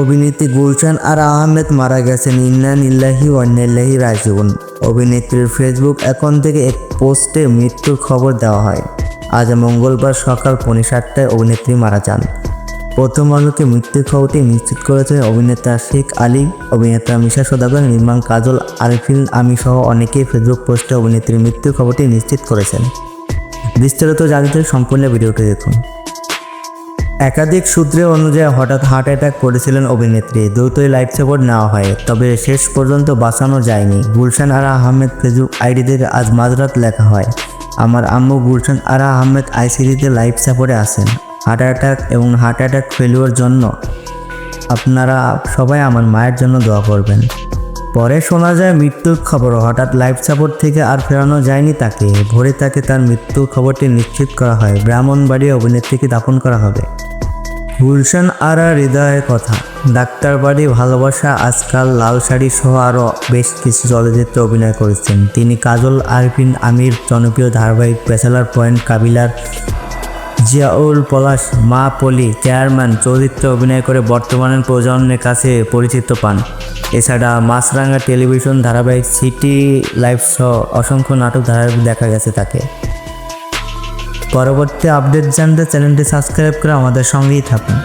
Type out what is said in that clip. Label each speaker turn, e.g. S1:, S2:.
S1: অভিনেত্রী গুলশান আর আহমেদ মারা গেছেন। ইন্নান ইল্লাহি ওয়ান্নাল্লাহি রাজিউন। অভিনেত্রীর ফেসবুক অ্যাকাউন্ট থেকে এক পোস্টে মৃত্যুর খবর দেওয়া হয়। আজ মঙ্গলবার সকাল পৌনে সাতটায় অভিনেত্রী মারা যান। প্রথম আলোকে মৃত্যুর খবরটি নিশ্চিত করেছেন অভিনেতা শেখ আলী, অভিনেতা মিশা সদাগর, নির্মাণ কাজল, আরিফিন, আমি সহ অনেকেই ফেসবুক পোস্টে অভিনেত্রীর মৃত্যুর খবরটি নিশ্চিত করেছেন। বিস্তারিত জানতে সম্পূর্ণ ভিডিওটি দেখুন। একাধিক সূত্রে অনুযায়ী হঠাৎ হার্ট অ্যাটাক করেছিলেন অভিনেত্রী। দ্রুতই লাইফ সাপোর্ট নেওয়া হয়, তবে শেষ পর্যন্ত বাঁচানো যায়নি। গুলশান আরা আহমেদ ফেসবুক আইডিতে আজ মাঝরাত লেখা হয়, আমার আম্মু গুলশান আরা আহমেদ আইসিডিতে লাইফ সাপোর্টে আছেন। হার্ট অ্যাটাক এবং হার্ট অ্যাটাক ফেলুয়ার জন্য আপনারা সবাই আমার মায়ের জন্য দোয়া করবেন। পরে শোনা যায় মৃত্যুর খবর। হঠাৎ লাইফ সাপোর্ট থেকে আর ফেরানো যায়নি তাকে। ভোরে তাকে তার মৃত্যুর খবরটি নিশ্চিত করা হয়। ব্রাহ্মণবাড়ি অভিনেত্রীকে দাপন করা হবে। গুলশান আর হৃদয়ের কথা। ডাক্তার বাড়ি ভালোবাসা আজকাল লাল শাড়ি সহ আরও বেশ কিছু চলচ্চিত্রে অভিনয় করেছেন। তিনি কাজল, আরফিন, আমির, জনপ্রিয় ধারাবাহিক ব্যাচেলার পয়েন্ট, কাবিলার জিয়াউল পলাশ মা পলি চেয়ারম্যান চরিত্রে অভিনয় করে বর্তমানের প্রজন্মের কাছে পরিচিত পান। এছাড়া মাছরাঙ্গা টেলিভিশন ধারাবাহিক সিটি লাইফ সহ অসংখ্য নাটক ধারাবাহিক দেখা গেছে তাকে। পরবর্তী আপডেট জানতে চ্যানেলটি সাবস্ক্রাইব করে আমাদের সঙ্গেই থাকুন।